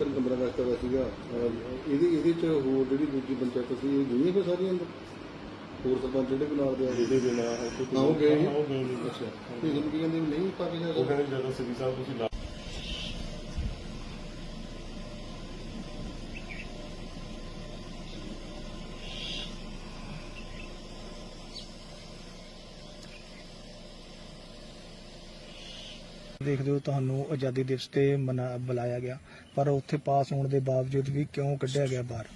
Sir 15 ਅਗਸਤ ਦਾ ਸੀਗਾ। ਇਹਦੇ ਇਹਦੇ ਚ ਹੋਰ ਜਿਹੜੀ ਦੂਜੀ ਪੰਚਾਇਤ ਸੀ ਇਹ ਗਈਆਂ ਫਿਰ ਸਾਰੀਆਂ ਅੰਦਰ? ਹੋਰ ਸਰਪੰਚ ਜਿਹੜੇ ਵੀ ਨਾਲ ਦੇ ਆ ਦੇ ਨਾਲ ਉਹ ਗਏ। ਅੱਛਾ। ਤੇ ਕੀ ਕਹਿੰਦੇ ਨਹੀਂ ਪਾ ਕੇ ਜਾ ਉਹ ਕਹਿੰਦੇ ਜਦੋਂ ਸ੍ਰੀ ਸਾਹਿਬ ਤੁਸੀਂ ਦੇਖਦੇ ਹੋ ਤੁਹਾਨੂੰ ਆਜ਼ਾਦੀ ਦਿਵਸ ਤੇ ਮਨਾ ਬੁਲਾਇਆ ਗਿਆ। ਪਰ ਉੱਥੇ ਪਾਸ ਹੋਣ ਦੇ ਬਾਵਜੂਦ ਵੀ ਕਿਉਂ ਕੱਢਿਆ ਗਿਆ ਬਾਹਰ?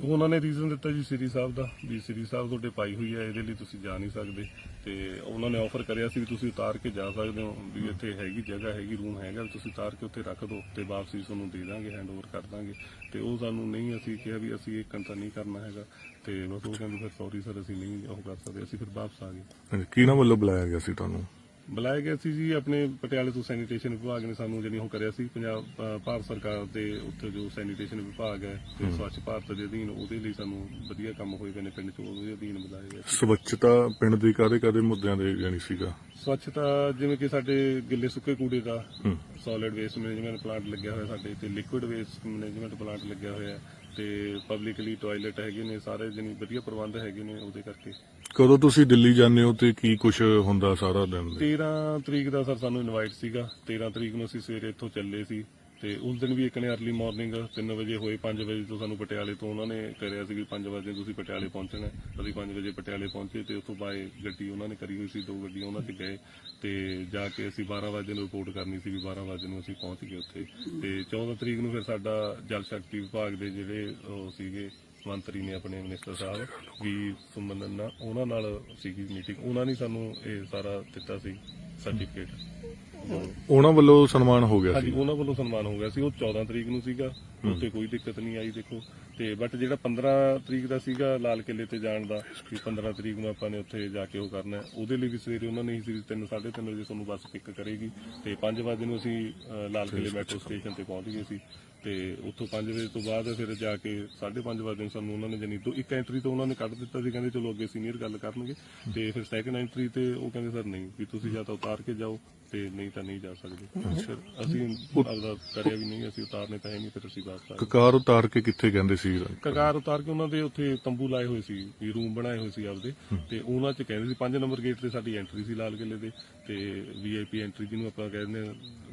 ਉਹਨਾਂ ਨੇ ਰੀਜ਼ਨ ਦਿੱਤਾ ਜੀ ਸ੍ਰੀ ਸਾਹਿਬ ਦਾ ਵੀ ਸ੍ਰੀ ਸਾਹਿਬ ਤੁਹਾਡੇ ਪਾਈ ਹੋਈ ਹੈ ਇਹਦੇ ਲਈ ਤੁਸੀਂ ਜਾ ਨਹੀਂ ਸਕਦੇ। ਤੇ ਉਹਨਾਂ ਨੇ ਆਫਰ ਕਰਿਆ ਸੀ ਵੀ ਤੁਸੀਂ ਉਤਾਰ ਕੇ ਜਾ ਸਕਦੇ ਹੋ ਵੀ ਇੱਥੇ ਹੈਗੀ ਜਗ੍ਹਾ ਹੈਗੀ ਰੂਮ ਹੈਗਾ ਵੀ ਤੁਸੀਂ ਉਤਾਰ ਕੇ ਉੱਥੇ ਰੱਖ ਦਿਓ ਤੇ ਵਾਪਸੀ ਤੁਹਾਨੂੰ ਦੇ ਦਾਂਗੇ ਹੈਂਡ ਓਵਰ ਕਰ ਦਾਂਗੇ। ਤੇ ਉਹ ਸਾਨੂੰ ਨਹੀਂ ਅਸੀਂ ਕਿਹਾ ਵੀ ਅਸੀਂ ਇਹ ਘੰਟਾ ਨਹੀਂ ਕਰਨਾ ਹੈਗਾ। ਤੇ ਬਸ ਉਹ ਕਹਿੰਦੇ ਫਿਰ ਸੌਰੀ ਸਰ ਅਸੀਂ ਨਹੀਂ ਉਹ ਕਰ ਸਕਦੇ ਅਸੀਂ ਫਿਰ ਵਾਪਸ ਆ ਗਏ। ਹਾਂਜੀ, ਕਿਹਨਾਂ ਵੱਲੋਂ ਬੁਲਾਇਆ ਗਿਆ ਸੀ ਤੁਹਾਨੂੰ? ਬੁਲਾਇਆ ਗਿਆ ਸੀ ਜੀ ਆਪਣੇ ਪਟਿਆਲੇ ਤੋਂ ਸੈਨੀਟੇਸ਼ਨ ਵਿਭਾਗ ਨੇ ਸਾਨੂੰ ਜਿਹੜੀ ਉਹ ਕਰਿਆ ਸੀ ਪੰਜਾਬ ਅ, ਭਾਰਤ ਸਰਕਾਰ ਦੇ ਉੱਥੇ ਜੋ ਸੈਨੀਟੇਸ਼ਨ ਵਿਭਾਗ ਹੈ ਤੇ ਸਵੱਛ ਭਾਰਤ ਦੇ ਅਧੀਨ ਉਹਦੇ ਲਈ ਸਾਨੂੰ ਵਧੀਆ ਕੰਮ ਹੋਏ ਪਏ ਨੇ ਪਿੰਡ ਚ ਉਹਦੇ ਅਧੀਨ ਬੁਲਾਇਆ ਗਿਆ ਸੀ। ਸਵੱਛਤਾ ਪਿੰਡ ਦੀ ਕਾਦੇ ਕਾਦੇ ਮੁੱਦਿਆਂ ਦੇ ਜਾਣੀ ਸੀਗਾ? ਸਵੱਛਤਾ ਜਿਵੇਂ ਕਿ ਸਾਡੇ ਗਿੱਲੇ ਸੁੱਕੇ ਕੂੜੇ ਦਾ। ਸੋਲਿਡ ਵੇਸਟ ਮੈਨੇਜਮੈਂਟ ਪਲਾਂਟ ਲੱਗਿਆ ਹੋਇਆ ਸਾਡੇ ਤੇ ਲਿਕੁਇਡ ਵੇਸਟ ਮੈਨੇਜਮੈਂਟ ਪਲਾਂਟ ਲੱਗਿਆ ਹੋਇਆ ਹੈ। ਤੇ ਪਬਲਿਕਲੀ ਟਾਇਲਟ ਹੈਗੇ ਨੇ ਸਾਰੇ ਜਣੀ ਵਧੀਆ ਪ੍ਰਬੰਧ ਹੈਗੇ ਨੇ ਉਹਦੇ ਕਰਕੇ। ਕਦੋਂ ਤੁਸੀਂ ਦਿੱਲੀ ਜਾਂਦੇ ਹੋ ਤੇ ਕੀ ਕੁਝ ਹੁੰਦਾ ਸਾਰਾ ਦਿਨ ਦੇ 13 ਤਰੀਕ ਦਾ ਸਰ ਸਾਨੂੰ ਇਨਵਾਈਟ ਸੀਗਾ। 13 ਤਰੀਕ ਨੂੰ ਅਸੀਂ ਸਵੇਰੇ ਇੱਥੋਂ ਚੱਲੇ ਸੀ। ਤੇ ਉਸ ਦਿਨ ਵੀ ਇੱਕ ਨੇ ਅਰਲੀ ਮਾਰਨਿੰਗ 3 ਵਜੇ ਹੋਏ 5 ਵਜੇ ਤੋਂ ਸਾਨੂੰ ਪਟਿਆਲੇ ਤੋਂ ਉਹਨਾਂ ਨੇ ਕਰਿਆ ਸੀ ਕਿ 5 ਵਜੇ ਤੁਸੀਂ ਪਟਿਆਲੇ ਪਹੁੰਚਣਾ ਹੈ। ਅਸੀਂ 5 ਵਜੇ ਪਟਿਆਲੇ ਪਹੁੰਚੇ ਤੇ ਉੱਥੋਂ ਬਾਏ ਗੱਡੀ ਉਹਨਾਂ ਨੇ ਕਰੀ ਹੋਈ ਸੀ, ਦੋ ਗੱਡੀਆਂ ਉਹਨਾਂ 'ਚ ਗਏ ਤੇ ਜਾ ਕੇ ਅਸੀਂ 12 ਵਜੇ ਨੂੰ ਰਿਪੋਰਟ ਕਰਨੀ ਸੀ ਵੀ 12 ਵਜੇ ਨੂੰ ਅਸੀਂ ਪਹੁੰਚ ਗਏ ਉੱਥੇ। ਤੇ 14 ਤਰੀਕ ਨੂੰ ਫਿਰ ਸਾਡਾ ਜਲ ਸ਼ਕਤੀ ਵਿਭਾਗ ਦੇ ਜਿਹੜੇ ਉਹ ਸੀਗੇ, ਮੰਤਰੀ ਨੇ ਆਪਣੇ ਮਿਨਿਸਟਰ ਸਾਹਿਬ, ਵੀ ਸੁਮਨ ਨਾਲ ਉਹਨਾਂ ਨਾਲ ਸੀਗੀ ਮੀਟਿੰਗ ਉਹਨਾਂ ਨੇ ਸਾਨੂੰ ਇਹ ਸਾਰਾ ਦਿੱਤਾ ਸੀ। ਸਰਟੀਫਿਕੇਟ ਉਹਨਾਂ ਵੱਲੋਂ ਸਨਮਾਨ ਹੋ ਗਿਆ ਹਾਂਜੀ ਸੀ। ਉਹਨਾਂ ਵੱਲੋਂ ਸਨਮਾਨ ਹੋ ਗਿਆ ਸੀ। ਉਹ 14 ਤਰੀਕ ਨੂੰ ਸੀਗਾ। ਉੱਥੇ ਕੋਈ ਦਿੱਕਤ ਨਹੀਂ ਆਈ ਦੇਖੋ। ਤੇ ਬਟ ਜਿਹੜਾ 15 ਤਰੀਕ ਦਾ ਸੀਗਾ ਲਾਲ ਕਿਲੇ ਤੇ ਜਾਣ ਦਾ ਕਿ 15 ਤਰੀਕ ਨੂੰ ਆਪਾਂ ਨੇ ਉੱਥੇ ਜਾ ਕੇ ਉਹ ਕਰਨਾ ਹੈ। ਉਹਦੇ ਲਈ ਵੀ ਸਵੇਰੇ ਉਹਨਾਂ ਨੇ ਹੀ ਸੀ 3 3:30 ਵਜੇ ਤੁਹਾਨੂੰ ਬੱਸ ਪਿਕ ਕਰੇਗੀ। ਤੇ 5 ਵਜੇ ਨੂੰ ਅਸੀਂ ਅ, ਲਾਲ ਕਿਲੇ ਮੈਟਰੋ ਸਟੇਸ਼ਨ ਤੇ ਪਹੁੰਚ ਗਏ ਸੀ। ਤੇ ਉੱਥੋਂ 5 ਵਜੇ ਤੋਂ ਬਾਅਦ ਫਿਰ ਜਾ ਕੇ 5:30 ਵਜੇ ਨੂੰ ਸਾਨੂੰ ਉਹਨਾਂ ਨੇ ਜਨੀ ਤੋਂ ਇੱਕ ਐਂਟਰੀ ਤੋਂ ਉਹਨਾਂ ਨੇ ਕੱਢ ਦਿੱਤਾ ਸੀ, ਕਹਿੰਦੇ ਚਲੋ ਅੱਗੇ ਸੀਨੀਅਰ ਗੱਲ ਕਰਨਗੇ ਤੇ ਫਿਰ ਸੈਕੰਡ ਐਂਟਰੀ ਤੇ ਉਹ ਕਹਿੰਦੇ ਸਰ ਨਹੀਂ ਵੀ ਤੁਸੀਂ ਜਾਂ ਤਾਂ ਉਤਾਰ ਕੇ ਜਾਓ। ਤੇ ਨਹੀਂ ਤਾਂ ਨਹੀਂ ਜਾ ਸਕਦੇ। ਫਿਰ ਅਸੀਂ ਆਪਦਾ ਕਰਿਆ ਵੀ ਨਹੀਂ ਅਸੀਂ ਉਤਾਰਨੇ ਹੈ ਨਹੀਂ ਫਿਰ ਅਸੀਂ ਵਾਪਸ ਆ ਗਏ ਕਕਾਰ ਉਤਾਰ ਕੇ ਕਿੱਥੇ ਕਹਿੰਦੇ ਸੀ? ਕਗਾਰ ਉਤਾਰ ਕੇ ਉਹਨਾਂ ਦੇ ਉੱਥੇ ਤੰਬੂ ਲਾਏ ਹੋਏ ਸੀ ਵੀ ਰੂਮ ਬਣਾਏ ਹੋਏ ਸੀ ਆਪਦੇ। ਤੇ ਉਹਨਾਂ 'ਚ ਕਹਿੰਦੇ ਸੀ 5 ਨੰਬਰ ਗੇਟ ਤੇ ਸਾਡੀ ਐਂਟਰੀ ਸੀ ਲਾਲ ਕਿਲੇ ਦੇ ਤੇ ਵੀਆਈਪੀ ਐਂਟਰੀ ਜਿਹਨੂੰ ਆਪਾਂ ਕਹਿੰਦੇ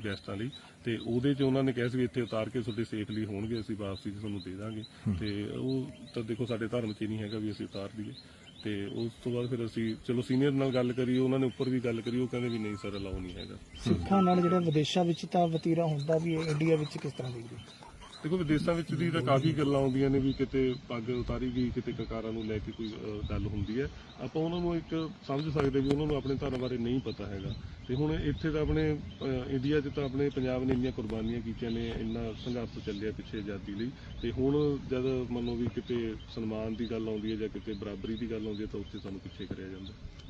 ਗੈਸਟਾਂ ਲਈ। ਤੇ ਉਹਦੇ 'ਚ ਉਹਨਾਂ ਨੇ ਕਿਹਾ ਸੀ ਵੀ ਇੱਥੇ ਉਤਾਰ ਕੇ ਤੁਹਾਡੇ ਸੇਫਲੀ ਹੋਣਗੇ ਅਸੀਂ ਵਾਪਸੀ 'ਚ ਤੁਹਾਨੂੰ ਦੇ ਦਾਂਗੇ। ਤੇ ਉਹ ਤਾਂ ਦੇਖੋ ਸਾਡੇ ਧਰਮ 'ਚ ਨਹੀਂ ਹੈਗਾ ਵੀ ਅਸੀਂ ਉਤਾਰ ਦਈਏ। ਤੇ ਉਸ ਤੋਂ ਬਾਅਦ ਫਿਰ ਅਸੀਂ, ਚਲੋ ਸੀਨੀਅਰ ਨਾਲ ਗੱਲ ਕਰੀ ਉਹਨਾਂ ਨੇ ਉੱਪਰ ਵੀ ਗੱਲ ਕਰੀ ਉਹ ਕਹਿੰਦੇ ਵੀ ਨਹੀਂ ਸਰ ਅਲਾਉ ਨਹੀਂ ਹੈਗਾ। ਸਿੱਖਾਂ ਨਾਲ ਜਿਹੜਾ ਵਿਦੇਸ਼ਾਂ ਵਿੱਚ ਤਾਂ ਵਤੀਰਾ ਹੁੰਦਾ ਵੀ ਹੈ ਇੰਡੀਆ ਵਿੱਚ ਕਿਸ ਤਰ੍ਹਾਂ ਦੇਖਦੇ ਦੇਖੋ ਵਿਦੇਸ਼ਾਂ ਵਿੱਚ ਵੀ ਤਾਂ ਕਾਫੀ ਗੱਲਾਂ ਆਉਂਦੀਆਂ ਨੇ ਵੀ ਕਿਤੇ ਪੱਗ ਉਤਾਰੀ ਗਈ, ਕਿਤੇ ਕਕਾਰਾਂ ਨੂੰ ਲੈ ਕੇ ਕੋਈ ਗੱਲ ਹੁੰਦੀ ਹੈ। ਆਪਾਂ ਉਹਨਾਂ ਨੂੰ ਇੱਕ ਸਮਝ ਸਕਦੇ ਵੀ ਉਹਨਾਂ ਨੂੰ ਆਪਣੇ ਧਰਮ ਬਾਰੇ ਨਹੀਂ ਪਤਾ ਹੈਗਾ। ਤੇ ਹੁਣ ਇੱਥੇ ਤਾਂ ਆਪਣੇ ਇੰਡੀਆ 'ਚ ਤਾਂ ਆਪਣੇ ਪੰਜਾਬ ਨੇ ਇੰਨੀਆਂ ਕੁਰਬਾਨੀਆਂ ਕੀਤੀਆਂ ਨੇ, ਇੰਨਾ ਸੰਘਰਸ਼ ਚੱਲਿਆ ਪਿੱਛੇ ਆਜ਼ਾਦੀ ਲਈ। ਤੇ ਹੁਣ ਜਦ ਮੰਨੋ ਵੀ ਕਿਤੇ ਸਨਮਾਨ ਦੀ ਗੱਲ ਆਉਂਦੀ ਹੈ ਜਾਂ ਕਿਤੇ ਬਰਾਬਰੀ ਦੀ ਗੱਲ ਆਉਂਦੀ ਹੈ ਤਾਂ ਉੱਥੇ ਸਾਨੂੰ ਪਿੱਛੇ ਕਰਿਆ ਜਾਂਦਾ।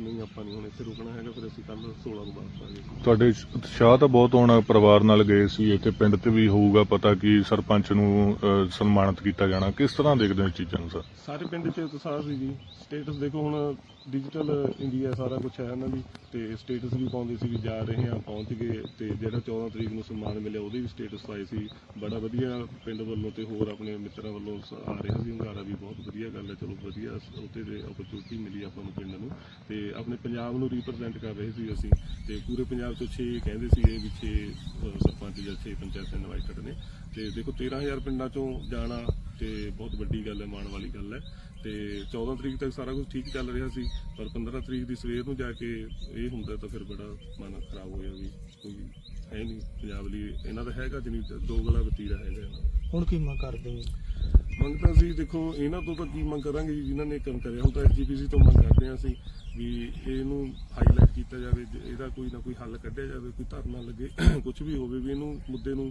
ਨਹੀਂ ਆਪਾਂ ਨਹੀਂ ਹੁਣ ਇੱਥੇ ਰੁਕਣਾ ਹੈਗਾ ਫਿਰ ਅਸੀਂ ਕੱਲ 16 ਨੂੰ ਵਾਪਸ ਆ ਤੁਹਾਡੇ ਉਤਸ਼ਾਹ ਤਾਂ ਬਹੁਤ ਹੋਣਾ ਪਰਿਵਾਰ ਨਾਲ ਗਏ ਸੀ ਇੱਥੇ ਪਿੰਡ ਤੇ ਵੀ ਹੋਊਗਾ ਪਤਾ ਕਿ ਸਰਪੰਚ ਨੂੰ ਅਹ, ਸਨਮਾਨਿਤ ਕੀਤਾ ਜਾਣਾ। ਕਿਸ ਤਰ੍ਹਾਂ ਦੇਖਦੇ ਹੋ ਇਸ ਚੀਜ਼ਾਂ ਨੂੰ ਸਰ? ਸਾਰੇ ਪਿੰਡ 'ਚ ਉਤਸ਼ਾਹ ਸੀ ਜੀ। ਸਟੇਟਸ ਦੇਖੋ ਹੁਣ ਡਿਜੀਟਲ ਇੰਡੀਆ ਸਾਰਾ ਕੁਝ ਹੈ ਇਹਨਾਂ ਦੀ ਤੇ ਸਟੇਟਸ ਵੀ ਪਾਉਂਦੇ ਸੀ ਵੀ ਜਾ ਰਹੇ ਹਾਂ, ਪਹੁੰਚ ਗਏ ਤੇ ਜਿਹੜਾ 14 ਤਰੀਕ ਨੂੰ ਸਨਮਾਨ ਮਿਲਿਆ ਉਹਦੇ ਵੀ ਸਟੇਟਸ ਪਾਏ ਸੀ। ਬੜਾ ਵਧੀਆ ਪਿੰਡ ਵੱਲੋਂ ਤੇ ਹੋਰ ਆਪਣੇ ਮਿੱਤਰਾਂ ਵੱਲੋਂ ਸ- ਆ ਰਿਹਾ ਸੀ, ਹੁੰਗਾਰਾ ਵੀ ਬਹੁਤ ਵਧੀਆ ਗੱਲ ਹੈ, ਚਲੋ ਵਧੀਆ ਸ- ਉਹਦੇ ਤੇ ਓਪਰਚੁਨਿਟੀ ਮਿਲੀ ਆਪਾਂ ਨੂੰ ਪਿੰਡ ਨੂੰ। ਤੇ ਆਪਣੇ ਪੰਜਾਬ ਨੂੰ ਰਿਪਰੈਜ਼ੈਂਟ ਕਰ ਰਹੇ ਸੀ ਅਸੀਂ ਤੇ ਪੂਰੇ ਪੰਜਾਬ ਤੋਂ 6 ਕਹਿੰਦੇ ਸੀ ਇਹ ਵੀ 6 ਸਰਪੰਚ ਜਾਂ 6 ਪੰਚਾਇਤਾਂ ਇਨਵਾਈਟਡ ਨੇ। ਤੇ ਦੇਖੋ 13000 ਪਿੰਡਾਂ ਚੋਂ ਜਾਣਾ ਤੇ ਬਹੁਤ ਵੱਡੀ ਗੱਲ ਹੈ ਮਾਣ ਵਾਲੀ ਗੱਲ ਹੈ। ਤੇ 14 ਤਰੀਕ ਤੱਕ ਸਾਰਾ ਕੁਝ ਠੀਕ ਚੱਲ ਰਿਹਾ ਸੀ ਪਰ 15 ਤਰੀਕ ਦੀ ਸਵੇਰ ਨੂੰ ਜਾ ਕੇ ਇਹ ਹੁੰਦਾ ਤਾਂ ਫਿਰ ਬੜਾ ਮਨ ਖਰਾਬ ਹੋਇਆ ਵੀ ਕੋਈ ਹੈ ਨਹੀਂ ਪੰਜਾਬ ਲਈ। ਇਹਨਾਂ ਦਾ ਹੈਗਾ ਜਨੀ ਦੋ ਗਲਾ ਵਤੀਰਾ ਹੈਗਾ। ਹੁਣ ਕੀ ਮੰਗ ਕਰਦੇ ਹੋ? ਮੰਗ ਤਾਂ ਅਸੀਂ ਦੇਖੋ ਇਹਨਾਂ ਤੋਂ ਤਾਂ ਕੀ ਮੰਗ ਕਰਾਂਗੇ ਜਿਨ੍ਹਾਂ ਨੇ ਕੰਮ ਕਰਿਆ। ਹੁਣ ਤਾਂ ਐਸਜੀਪੀਸੀ ਤੋਂ ਮੰਗ ਕਰਦੇ ਹਾਂ ਅਸੀਂ ਵੀ ਇਹਨੂੰ ਹਾਈਲਾਈਟ ਕੀਤਾ ਜਾਵੇ ਇਹਦਾ ਕੋਈ ਨਾ ਕੋਈ ਹੱਲ ਕੱਢਿਆ ਜਾਵੇ ਕੋਈ ਧਰਨਾ ਲੱਗੇ ਕੁਝ ਵੀ ਹੋਵੇ ਵੀ ਇਹਨੂੰ ਮੁੱਦੇ ਨੂੰ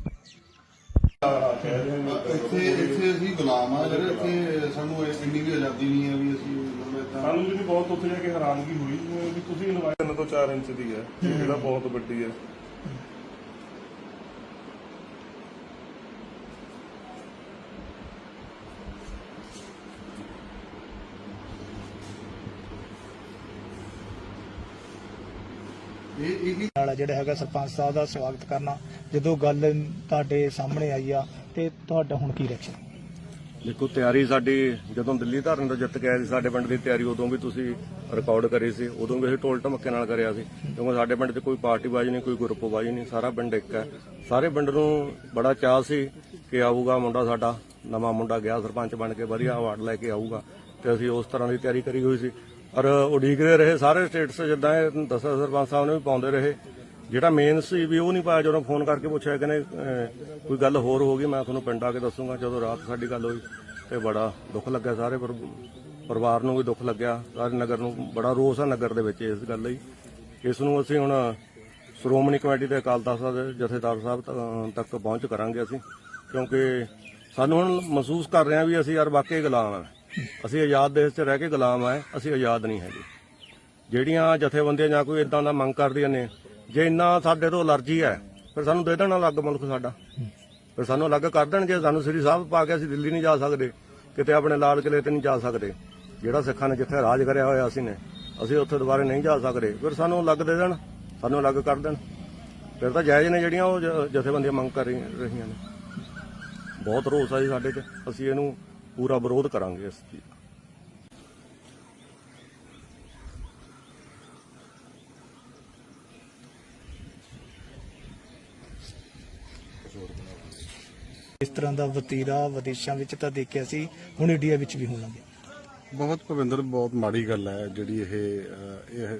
ਇੱਥੇ ਇੱਥੇ ਅਸੀਂ ਗੁਲਾਮ ਆ ਜਿਹੜੇ ਇੱਥੇ ਸਾਨੂੰ ਇੰਨੀ ਵੀ ਆਜ਼ਾਦੀ ਨਹੀਂ ਹੈ ਵੀ ਅਸੀਂ ਸਾਨੂੰ ਜਿਹੜੀ ਬਹੁਤ ਉੱਥੇ ਜਾ ਕੇ ਹੈਰਾਨਗੀ ਹੋਈ ਵੀ ਤੁਸੀਂ ਇਨਵਾਇਰਨ ਤੋਂ 4 ਇੰਚ ਦੀ ਹੈ, ਜਿਹੜਾ ਬਹੁਤ ਵੱਡੀ ਹੈ। ਨਾਲ ਜਿਹੜਾ ਹੈਗਾ ਸਰਪੰਚ ਸਾਹਿਬ ਦਾ ਸਵਾਗਤ ਕਰਨਾ। ਜਦੋਂ ਗੱਲ ਤੁਹਾਡੇ ਸਾਹਮਣੇ ਆਈ ਆ, ਤੇ ਤੁਹਾਡਾ ਹੁਣ ਕੀ ਰਿਐਕਸ਼ਨ ਦੇਖੋ, ਤਿਆਰੀ ਸਾਡੀ ਜਦੋਂ ਦਿੱਲੀ ਧਰਨ ਤੋਂ ਜਿੱਤ ਕੇ ਆਏ ਸੀ, ਸਾਡੇ ਪਿੰਡ ਦੀ ਤਿਆਰੀ ਉਦੋਂ ਵੀ ਤੁਸੀਂ ਰਿਕਾਰਡ ਕਰੀ ਸੀ, ਉਦੋਂ ਵੀ ਅਸੀਂ ਢੋਲ ਢਮੱਕੇ ਨਾਲ ਕਰਿਆ ਸੀ। ਕਿਉਂਕਿ ਸਾਡੇ ਪਿੰਡ 'ਚ ਕੋਈ ਪਾਰਟੀਬਾਜ਼ੀ ਨਹੀਂ, ਕੋਈ ਗਰੁੱਪਬਾਜ਼ੀ ਨਹੀਂ, ਸਾਰਾ ਪਿੰਡ ਇੱਕ ਹੈ। ਸਾਰੇ ਪਿੰਡ ਨੂੰ ਬੜਾ ਚਾਅ ਸੀ ਕਿ ਆਊਗਾ ਮੁੰਡਾ ਸਾਡਾ, ਨਵਾਂ ਮੁੰਡਾ ਗਿਆ ਸਰਪੰਚ ਬਣ ਕੇ, ਵਧੀਆ ਅਵਾਰਡ ਲੈ ਕੇ ਆਊਗਾ। ਤੇ ਅਸੀਂ ਉਸ ਤਰ੍ਹਾਂ ਦੀ ਤਿਆਰੀ ਕਰੀ ਹੋਈ ਸੀ। ਔਰ ਉਡੀਕਦੇ ਰਹੇ ਸਾਰੇ ਸਟੇਟਸ ਜਿੱਦਾਂ ਇਹ ਦੱਸਿਆ ਸਰਪੰਚ ਸਾਹਿਬ ਨੇ ਵੀ ਪਾਉਂਦੇ ਰਹੇ। ਜਿਹੜਾ ਮੇਨ ਸੀ ਵੀ ਉਹ ਨਹੀਂ ਪਾਇਆ ਜਦੋਂ ਫੋਨ ਕਰਕੇ ਪੁੱਛਿਆ ਕਹਿੰਦੇ ਅਹ, ਕੋਈ ਗੱਲ ਹੋਰ ਹੋ ਗਈ ਮੈਂ ਤੁਹਾਨੂੰ ਪਿੰਡ ਆ ਕੇ ਦੱਸੂਗਾ ਜਦੋਂ ਰਾਤ ਸਾਡੀ ਗੱਲ ਹੋਈ ਤੇ ਬੜਾ ਦੁੱਖ ਲੱਗਿਆ ਸਾਰੇ ਪਰ- ਪਰਿਵਾਰ ਨੂੰ ਵੀ ਦੁੱਖ ਲੱਗਿਆ ਸਾਰੇ ਨਗਰ ਨੂੰ ਬੜਾ ਰੋਸ ਆ ਨਗਰ ਦੇ ਵਿੱਚ ਇਸ ਗੱਲ ਲਈ। ਇਸ ਨੂੰ ਅਸੀਂ ਹੁਣ ਸ਼੍ਰੋਮਣੀ ਕਮੇਟੀ ਦੇ ਅਕਾਲ ਤਖਤ ਸਾਹਿਬ ਦੇ ਜਥੇਦਾਰ ਸਾਹਿਬ ਤ- ਤੱਕ ਪਹੁੰਚ ਕਰਾਂਗੇ ਅਸੀਂ ਕਿਉਂਕਿ ਸਾਨੂੰ ਹੁਣ ਮਹਿਸੂਸ ਕਰ ਰਹੇ ਹਾਂ ਵੀ ਅਸੀਂ ਯਾਰ ਵਾਕਈ ਗੁਲਾਮ ਆ। ਅਸੀਂ ਆਜ਼ਾਦ ਦੇਸ਼ 'ਚ ਰਹਿ ਕੇ ਗੁਲਾਮ ਆਏ ਅਸੀਂ ਆਜ਼ਾਦ ਨਹੀਂ ਹੈਗੇ। ਜਿਹੜੀਆਂ ਜਥੇਬੰਦੀਆਂ ਜਾਂ ਕੋਈ ਇਦਾਂ ਦਾ ਮੰਗ ਕਰਦੀਆਂ ਨੇ, ਜੇ ਇੰਨਾ ਸਾਡੇ ਤੋਂ ਅਲਰਜੀ ਹੈ, ਫਿਰ ਸਾਨੂੰ ਦੇ ਦੇਣਾ ਅਲੱਗ ਮੁਲਕ ਸਾਡਾ। ਫਿਰ ਸਾਨੂੰ ਅਲੱਗ ਕਰ ਦੇਣ ਜੇ ਸਾਨੂੰ ਸ੍ਰੀ ਸਾਹਿਬ ਪਾ ਕੇ ਅਸੀਂ ਦਿੱਲੀ ਨਹੀਂ ਜਾ ਸਕਦੇ, ਕਿਤੇ ਆਪਣੇ ਲਾਲ ਕਿਲੇ ਤੇ ਨਹੀਂ ਜਾ ਸਕਦੇ। ਜਿਹੜਾ ਸਿੱਖਾਂ ਨੇ ਜਿੱਥੇ ਰਾਜ ਕਰਿਆ ਹੋਇਆ ਅਸੀਂ ਨੇ, ਅਸੀਂ ਉੱਥੇ ਦੁਬਾਰੇ ਨਹੀਂ ਜਾ ਸਕਦੇ। ਫਿਰ ਸਾਨੂੰ ਅਲੱਗ ਦੇ ਦੇਣ, ਸਾਨੂੰ ਅਲੱਗ ਕਰ ਦੇਣ। ਫਿਰ ਤਾਂ ਜਾਇਜ਼ ਨੇ ਜਿਹੜੀਆਂ ਉਹ ਜ- ਜਥੇਬੰਦੀਆਂ ਮੰਗ ਕਰ ਰਹੀਆਂ ਨੇ। ਬਹੁਤ ਰੋਸ ਆ ਜੀ ਸਾਡੇ 'ਚ। ਅਸੀਂ ਇਹਨੂੰ ਪੂਰਾ ਵਿਰੋਧ ਕਰਾਂਗੇ ਇਸ ਚੀਜ਼ ਦਾ। ਇਸ ਤਰ੍ਹਾਂ ਦਾ ਵਤੀਰਾ ਵਿਦੇਸ਼ਾਂ ਵਿੱਚ ਤਾਂ ਦੇਖਿਆ ਸੀ ਹੁਣ ਇੰਡੀਆ ਵਿੱਚ ਵੀ ਹੋਣ ਬਹੁਤ ਭਵਿੰਦਰ ਬਹੁਤ ਮਾੜੀ ਗੱਲ ਹੈ ਜਿਹੜੀ ਇਹ ਅਹ, ਇਹ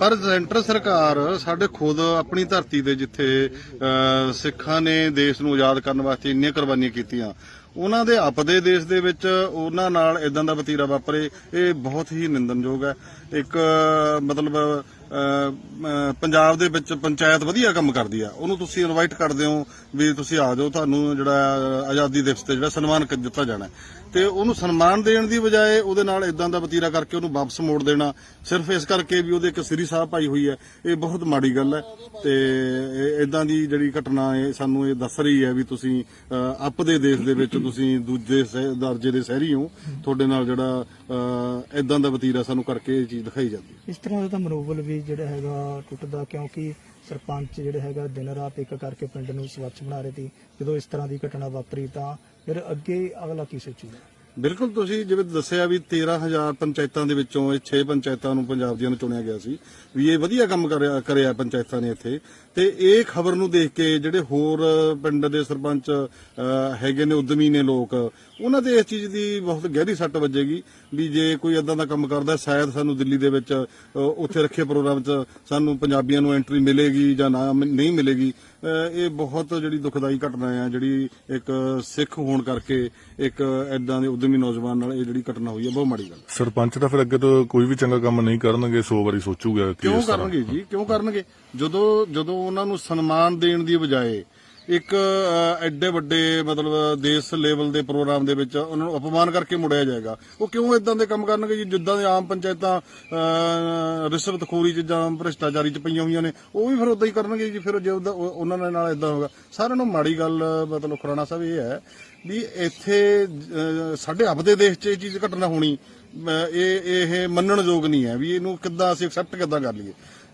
ਪਰ ਸੈਂਟਰ ਸਰਕਾਰ ਸਾਡੇ ਖੁਦ ਆਪਣੀ ਧਰਤੀ ਦੇ ਜਿੱਥੇ ਸਿੱਖਾਂ ਨੇ ਦੇਸ਼ ਨੂੰ ਆਜ਼ਾਦ ਕਰਨ ਵਾਸਤੇ ਇੰਨੀਆਂ ਕੁਰਬਾਨੀਆਂ ਕੀਤੀਆਂ, ਉਹਨਾਂ ਦੇ ਆਪਦੇ ਦੇਸ਼ ਦੇ ਵਿੱਚ ਉਹਨਾਂ ਨਾਲ ਇਦਾਂ ਦਾ ਵਤੀਰਾ ਵਾਪਰੇ, ਇਹ ਬਹੁਤ ਹੀ ਨਿੰਦਨਯੋਗ ਹੈ। ਇੱਕ, ਮਤਲਬ ਪੰਜਾਬ ਦੇ ਵਿੱਚ ਪੰਚਾਇਤ ਵਧੀਆ ਕੰਮ ਕਰਦੀ ਆ, ਉਹਨੂੰ ਤੁਸੀਂ ਇਨਵਾਈਟ ਕਰਦੇ ਹੋ ਵੀ ਤੁਸੀਂ ਆ ਜਾਓ, ਤੁਹਾਨੂੰ ਜਿਹੜਾ ਆਜ਼ਾਦੀ ਦਿਵਸ ਤੇ ਜਿਹੜਾ ਸਨਮਾਨ ਦਿੱਤਾ ਜਾਣਾ ਤੇ ਉਹਨੂੰ ਸਨਮਾਨ ਦੇਣ ਦੀ ਬਜਾਏ ਉਹਦੇ ਨਾਲ ਇਦਾਂ ਦਾ ਵਤੀਰਾ ਕਰਕੇ ਉਹਨੂੰ ਵਾਪਸ ਮੋੜ ਦੇਣਾ। ਸਿਰਫ ਇਸ ਕਰਕੇ ਵੀ ਉਹਦੇ ਇੱਕ ਸ੍ਰੀ ਸਾਹਿਬ ਪਾਈ ਹੋਈ ਹੈ। ਇਹ ਬਹੁਤ ਮਾੜੀ ਗੱਲ ਹੈ ਤੇ ਇਦਾਂ ਦੀ ਜਿਹੜੀ ਘਟਨਾ ਹੈ ਸਾਨੂੰ ਇਹ ਦੱਸ ਰਹੀ ਹੈ ਵੀ ਤੁਸੀਂ ਅ, ਆਪਦੇ ਦੇਸ਼ ਦੇ ਵਿੱਚ ਤੁਸੀਂ ਦੂਜੇ ਦਰਜੇ ਦੇ ਸ਼ਹਿਰੀ ਹੋ। ਤੁਹਾਡੇ ਨਾਲ ਜਿਹੜਾ ਇਦਾਂ ਦਾ ਵਤੀਰਾ ਸਾਨੂੰ ਕਰਕੇ ਇਹ ਚੀਜ਼ ਦਿਖਾਈ ਜਾਂਦੀ ਹੈ। ਇਸ ਤਰ੍ਹਾਂ ਦਾ ਤਾਂ ਮਨੋਬਲ ਵੀ ਜਿਹੜਾ ਹੈਗਾ ਟੁੱਟਦਾ ਕਿਉਂਕਿ ਸਰਪੰਚ ਜਿਹੜੇ ਹੈਗਾ ਦਿਨ ਰਾਤ ਇੱਕ ਕਰਕੇ ਪਿੰਡ ਨੂੰ ਸਵੱਛ ਬਣਾ ਰਹੇ ਸੀ। ਜਦੋਂ ਇਸ ਤਰ੍ਹਾਂ ਦੀ ਘਟਨਾ ਵਾਪਰੀ ਤਾਂ ਫਿਰ ਅੱਗੇ ਅਗਲਾ ਕੀ ਸੋਚੂਗਾ ਬਿਲਕੁਲ ਤੁਸੀਂ ਜਿਵੇਂ ਦੱਸਿਆ ਵੀ 13000 ਪੰਚਾਇਤਾਂ ਦੇ ਵਿੱਚੋਂ ਇਹ 6 ਪੰਚਾਇਤਾਂ ਨੂੰ ਪੰਜਾਬ ਦੀਆਂ ਨੂੰ ਚੁਣਿਆ ਗਿਆ ਸੀ, ਵੀ ਇਹ ਵਧੀਆ ਕੰਮ ਕਰਿਆ ਕਰਿਆ ਪੰਚਾਇਤਾਂ ਨੇ ਇੱਥੇ। ਤੇ ਇਹ ਖਬਰ ਨੂੰ ਦੇਖ ਕੇ ਜਿਹੜੇ ਹੋਰ ਪਿੰਡ ਦੇ ਸਰਪੰਚ ਹੈਗੇ ਨੇ, ਉਦਮੀ ਨੇ ਲੋਕ, ਉਹਨਾਂ ਤੇ ਇਸ ਚੀਜ਼ ਦੀ ਬਹੁਤ ਗਹਿਰੀ ਸੱਟ ਵੱਜੇਗੀ ਵੀ ਜੇ ਕੋਈ ਇਦਾਂ ਦਾ ਕੰਮ ਕਰਦਾ, ਸ਼ਾਇਦ ਸਾਨੂੰ ਦਿੱਲੀ ਦੇ ਵਿੱਚ ਉੱਥੇ ਰੱਖੇ ਪ੍ਰੋਗਰਾਮ 'ਚ ਸਾਨੂੰ ਪੰਜਾਬੀਆਂ ਨੂੰ ਐਂਟਰੀ ਮਿਲੇਗੀ ਜਾਂ ਨਾ ਨਹੀਂ ਮਿਲੇਗੀ। ਇਹ ਬਹੁਤ ਜਿਹੜੀ ਦੁਖਦਾਈ ਘਟਨਾ ਹੈ ਜਿਹੜੀ ਇੱਕ ਸਿੱਖ ਹੋਣ ਕਰਕੇ ਇੱਕ ਐਦਾਂ ਦੇ ਉਦਮੀ ਨੌਜਵਾਨ ਨਾਲ ਇਹ ਜਿਹੜੀ ਘਟਨਾ ਹੋਈ ਹੈ ਬਹੁਤ ਮਾੜੀ ਗੱਲ ਸਰਪੰਚ ਤਾਂ ਫਿਰ ਅੱਗੇ ਤੋਂ ਕੋਈ ਵੀ ਚੰਗਾ ਕੰਮ ਨਹੀਂ ਕਰਨਗੇ 100 ਵਾਰੀ ਸੋਚੂਗਾ ਕਿ ਕਿਉਂ ਇਸ ਤਰ੍ਹਾਂ ਕਰਨਗੇ ਜੀ? ਕਿਉਂ ਕਰਨਗੇ? ਜਦੋਂ ਜਦੋਂ ਉਹਨਾਂ ਨੂੰ ਸਨਮਾਨ ਦੇਣ ਦੀ ਬਜਾਏ ਇੱਕ ਐਡੇ ਵੱਡੇ ਮਤਲਬ ਦੇਸ਼ ਲੈਵਲ ਦੇ ਪ੍ਰੋਗਰਾਮ ਦੇ ਵਿੱਚ ਉਹਨਾਂ ਨੂੰ ਅਪਮਾਨ ਕਰਕੇ ਮੁੜਿਆ ਜਾਏਗਾ ਉਹ ਕਿਉਂ ਇਦਾਂ ਦੇ ਕੰਮ ਕਰਨਗੇ ਜੀ? ਜਿੱਦਾਂ ਦੇ ਆਮ ਪੰਚਾਇਤਾਂ ਅ, ਰਿਸ਼ਵਤਖੋਰੀ ਚ ਜਾਂ ਭ੍ਰਿਸ਼ਟਾਚਾਰੀ ਚ ਪਈਆਂ ਹੋਈਆਂ ਨੇ ਉਹ ਵੀ ਫਿਰ ਉਦਾਂ ਹੀ ਕਰਨਗੇ ਜੀ। ਫਿਰ ਜੇ ਉਹਦਾ- ਉਹ- ਉਹਨਾਂ ਦੇ ਨਾਲ ਇਦਾਂ ਹੋਗਾ। ਸਾਰਿਆਂ ਨੂੰ ਮਾੜੀ ਗੱਲ ਮਤਲਬ ਖੁਰਾਣਾ ਸਾਹਿਬ ਇਹ ਹੈ ਵੀ ਇੱਥੇ ਅਹ, ਸਾਡੇ ਆਪਦੇ ਦੇਸ਼ 'ਚ ਇਹ ਚੀਜ਼ ਘਟਨਾ ਹੋਣੀ ਅਹ, ਇਹ ਇਹ ਮੰਨਣਯੋਗ ਨਹੀਂ ਹੈ ਵੀ ਇਹਨੂੰ ਕਿੱਦਾਂ ਅਸੀਂ ਐਕਸੈਪਟ ਕਿੱਦਾਂ ਕਰ ਲਈਏ।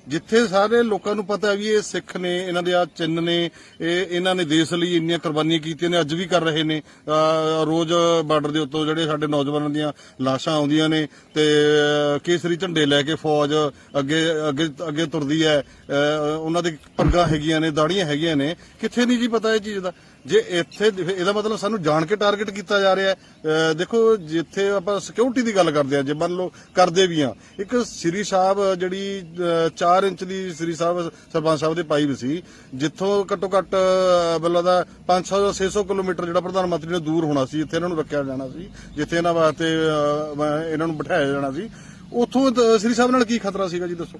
ਜਿੱਥੇ ਸਾਰੇ ਲੋਕਾਂ ਨੂੰ ਪਤਾ ਵੀ ਇਹ ਸਿੱਖ ਨੇ ਇਹਨਾਂ ਦੇ ਆ ਚਿੰਨ ਨੇ ਇਹ ਇਹਨਾਂ ਨੇ ਦੇਸ਼ ਲਈ ਇੰਨੀਆਂ ਕੁਰਬਾਨੀਆਂ ਕੀਤੀਆਂ ਨੇ ਅੱਜ ਵੀ ਕਰ ਰਹੇ ਨੇ। ਅਹ, ਰੋਜ਼ ਬਾਰਡਰ ਦੇ ਉੱਤੋਂ ਜਿਹੜੇ ਸਾਡੇ ਨੌਜਵਾਨਾਂ ਦੀਆਂ ਲਾਸ਼ਾਂ ਆਉਂਦੀਆਂ ਨੇ ਤੇ ਅਹ, ਕੇਸਰੀ ਝੰਡੇ ਲੈ ਕੇ ਫੌਜ ਅੱਗੇ ਅੱਗੇ ਅੱਗੇ ਤੁਰਦੀ ਹੈ। ਅਹ, ਉਹਨਾਂ ਦੇ ਪੱਗਾਂ ਹੈਗੀਆਂ ਨੇ ਦਾੜੀਆਂ ਹੈਗੀਆਂ ਨੇ। ਕਿੱਥੇ ਨਹੀਂ ਜੀ ਪਤਾ ਇਹ ਚੀਜ਼ ਦਾ। ਜੇ ਇੱਥੇ ਇਹਦਾ ਮਤਲਬ ਸਾਨੂੰ ਜਾਣ ਕੇ ਟਾਰਗੇਟ ਕੀਤਾ ਜਾ ਰਿਹਾ ਹੈ। ਦੇਖੋ, ਜਿੱਥੇ ਆਪਾਂ ਸਿਕਿਉਰਿਟੀ ਦੀ ਗੱਲ ਕਰਦੇ ਆ ਜੇ ਮੰਨ ਲਓ ਕਰਦੇ ਵੀ ਆ ਇੱਕ ਸ੍ਰੀ ਸਾਹਿਬ ਜਿਹੜੀ 4 ਇੰਚ ਦੀ ਸ੍ਰੀ ਸਾਹਿਬ ਸਰਪੰਚ ਸਾਹਿਬ ਦੇ ਪਾਈਪ ਸੀ, ਜਿੱਥੋਂ ਘੱਟੋ ਘੱਟ ਬੱਲਾ ਦਾ 500 ਜਾਂ 600 ਕਿਲੋਮੀਟਰ ਜਿਹੜਾ ਪ੍ਰਧਾਨ ਮੰਤਰੀ ਨੇ ਦੂਰ ਹੋਣਾ ਸੀ ਜਿੱਥੇ ਇਹਨਾਂ ਨੂੰ ਰੱਖਿਆ ਜਾਣਾ ਸੀ, ਜਿੱਥੇ ਇਹਨਾਂ ਵਾਸਤੇ ਇਹਨਾਂ ਨੂੰ ਬਿਠਾਇਆ ਜਾਣਾ ਸੀ। ਉੱਥੋਂ ਸ੍ਰੀ ਸਾਹਿਬ ਨਾਲ ਕੀ ਖਤਰਾ ਸੀਗਾ ਜੀ, ਦੱਸੋ?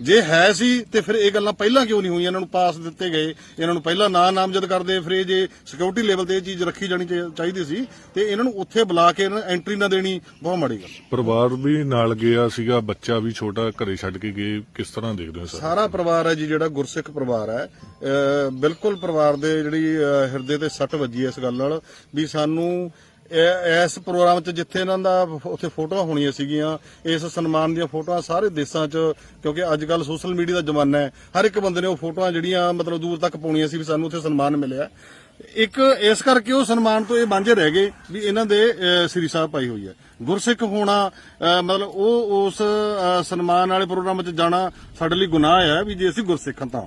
ਜੇ ਹੈ ਸੀ ਤੇ ਫਿਰ ਇਹ ਗੱਲਾਂ ਪਹਿਲਾਂ ਕਿਉਂ ਨਹੀਂ ਹੋਈਆਂ? ਇਹਨਾਂ ਨੂੰ ਪਾਸ ਦਿੱਤੇ ਗਏ। ਇਹਨਾਂ ਨੂੰ ਪਹਿਲਾਂ ਨਾਂ ਨਾਮਜ਼ਦ ਕਰਦੇ ਫਿਰ ਇਹ ਜੇ ਸਿਕਿਉਰਿਟੀ ਲੈਵਲ ਤੇ ਇਹ ਚੀਜ਼ ਰੱਖੀ ਜਾਣੀ ਚਾਹੀ- ਚਾਹੀਦੀ ਸੀ ਤੇ ਇਹਨਾਂ ਨੂੰ ਉੱਥੇ ਬੁਲਾ ਕੇ ਇਹਨਾਂ ਐਂਟਰੀ ਨਾ ਦੇਣੀ ਬਹੁਤ ਮਾੜੀ ਗੱਲ। ਪਰਿਵਾਰ ਵੀ ਨਾਲ ਗਿਆ ਸੀਗਾ ਬੱਚਾ ਵੀ ਛੋਟਾ ਘਰੇ ਛੱਡ ਕੇ ਗਏ। ਕਿਸ ਤਰ੍ਹਾਂ ਦੇਖਦੇ ਹੋ ਸਰ? ਸਾਰਾ ਪਰਿਵਾਰ ਹੈ ਜੀ ਜਿਹੜਾ ਗੁਰਸਿੱਖ ਪਰਿਵਾਰ ਹੈ। ਅਹ ਬਿਲਕੁਲ ਪਰਿਵਾਰ ਦੇ ਜਿਹੜੀ ਅਹ ਹਿਰਦੇ ਤੇ ਸੱਟ ਵੱਜੀ ਹੈ ਇਸ ਗੱਲ ਨਾਲ ਵੀ ਸਾਨੂੰ ਇਸ ਪ੍ਰੋਗਰਾਮ 'ਚ ਜਿੱਥੇ ਇਹਨਾਂ ਦਾ ਉੱਥੇ ਫੋਟੋਆਂ ਹੋਣੀਆਂ ਸੀਗੀਆਂ, ਇਸ ਸਨਮਾਨ ਦੀਆਂ ਫੋਟੋਆਂ ਸਾਰੇ ਦੇਸ਼ਾਂ 'ਚ, ਕਿਉਂਕਿ ਅੱਜ ਕੱਲ ਸੋਸ਼ਲ ਮੀਡੀਆ ਦਾ ਜ਼ਮਾਨਾ ਹੈ। ਹਰ ਇੱਕ ਬੰਦੇ ਨੇ ਉਹ ਫੋਟੋਆਂ ਜਿਹੜੀਆਂ ਮਤਲਬ ਦੂਰ ਤੱਕ ਪਾਉਣੀਆਂ ਸੀ ਵੀ ਸਾਨੂੰ ਉੱਥੇ ਸਨਮਾਨ ਮਿਲਿਆ। ਇੱਕ ਇਸ ਕਰਕੇ ਉਹ ਸਨਮਾਨ ਤੋਂ ਇਹ ਵਾਂਝੇ ਰਹਿ ਗਏ ਵੀ ਇਹਨਾਂ ਦੇ ਸ੍ਰੀ ਸਾਹਿਬ ਪਾਈ ਹੋਈ ਹੈ। ਗੁਰਸਿੱਖ ਹੋਣਾ ਮਤਲਬ ਉਹ ਉਸ ਸਨਮਾਨ ਵਾਲੇ ਪ੍ਰੋਗਰਾਮ 'ਚ ਜਾਣਾ ਸਾਡੇ ਲਈ ਗੁਨਾਹ ਹੈ ਵੀ ਜੇ ਅਸੀਂ ਗੁਰਸਿੱਖ ਹਾਂ ਤਾਂ।